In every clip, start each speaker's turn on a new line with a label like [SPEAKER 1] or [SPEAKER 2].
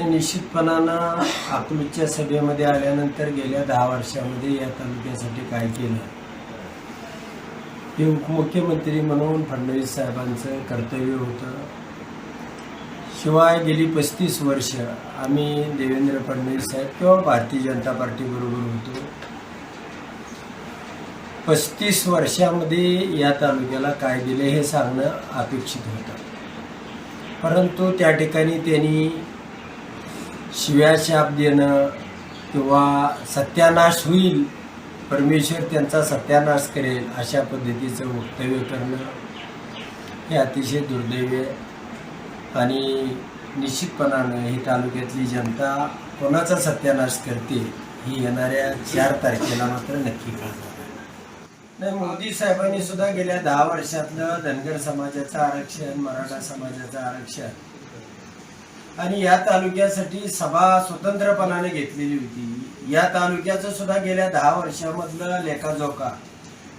[SPEAKER 1] हे निश्चितपणानं अकलूजच्या सभेमध्ये आल्यानंतर गेल्या दहा वर्षामध्ये या तालुक्यासाठी काय केलं? हे उपमुख्यमंत्री म्हणून फडणवीस साहेबांचं कर्तव्य होतं. शिवाय गेली पस्तीस वर्ष आम्ही देवेंद्र फडणवीस साहेब किंवा भारतीय जनता पार्टीबरोबर होतो. पस्तीस वर्षामध्ये या तालुक्याला काय दिले हे सांगणं अपेक्षित होतं. परंतु त्या ठिकाणी त्यांनी शिव्या शाप देणं किंवा सत्यानाश होईल परमेश्वर त्यांचा सत्यानाश करेल अशा पद्धतीचं वक्तव्य करणं हे अतिशय दुर्दैव आहे. आणि निश्चितपणानं ही तालुक्यातली जनता कोणाचा सत्यानाश करते ही येणाऱ्या चार तारखेला मात्र नक्की कळणार नाही मोदी साहेबांनी सुद्धा गेल्या दहा वर्षातलं धनगर समाजाचं आरक्षण मराठा समाजाचं आरक्षण आणि या तालुक्यासाठी सभा स्वतंत्रपणाने घेतलेली होती. या तालुक्याचं सुद्धा गेल्या दहा वर्षामधलं लेखाजोखा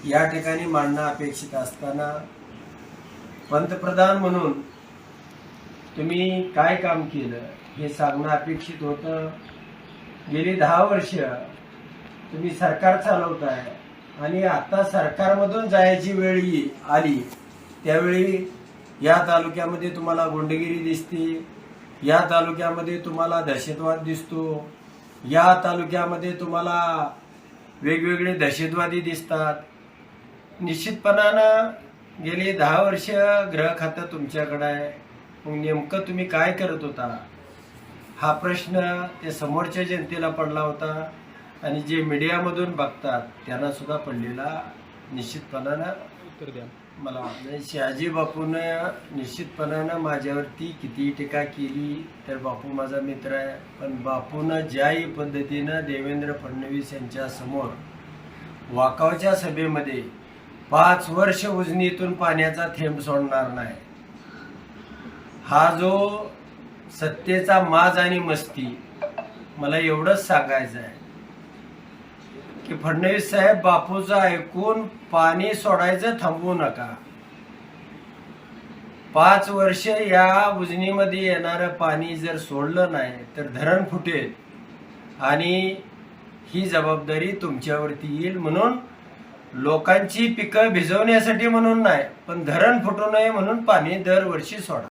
[SPEAKER 1] या ठिकाणी मांडणं अपेक्षित असताना पंतप्रधान म्हणून तुम्ही काय काम केलं हे सांगणं अपेक्षित होतं. गेली दहा वर्ष तुम्ही सरकार चालवताय आणि आता सरकारमधून जायची वेळ आली त्यावेळी या तालुक्यामध्ये तुम्हाला गुंडगिरी दिसते. या तालुक्यामध्ये तुम्हाला दहशतवाद दिसतो. या तालुक्यामध्ये तुम्हाला वेगवेगळे दहशतवादी दिसतात. निश्चितपणानं गेली दहा वर्ष ग्रह खातं तुमच्याकडं आहे. मग नेमकं तुम्ही काय करत होता? हा प्रश्न ते समोरच्या जनतेला पडला होता आणि जे मीडियामधून बघतात त्यांना सुद्धा पडलेला निश्चितपणानं
[SPEAKER 2] उत्तर द्या.
[SPEAKER 1] मला वाटतं शहाजी बापूनं निश्चितपणानं माझ्यावरती कितीही टीका केली तर बापू माझा मित्र आहे. पण बापूनं ज्याही पद्धतीनं देवेंद्र फडणवीस यांच्यासमोर वाकावच्या सभेमध्ये पाच वर्ष उजनीतून पाण्याचा थेंब सोडणार नाही. हा जो सत्तेचा माज आणि मस्ती मला एवढंच सांगायचं आहे. की फडणवीस साहेब बापूचं ऐकून पाणी सोडायचं थांबवू नका. पाच वर्ष या उजनीमध्ये येणारं पाणी जर सोडलं नाही तर धरण फुटेल आणि ही जबाबदारी तुमच्यावरती येईल म्हणून लोकांची पिकं भिजवण्यासाठी म्हणून नाही पण धरण फुटू नये म्हणून पाणी दरवर्षी सोडा.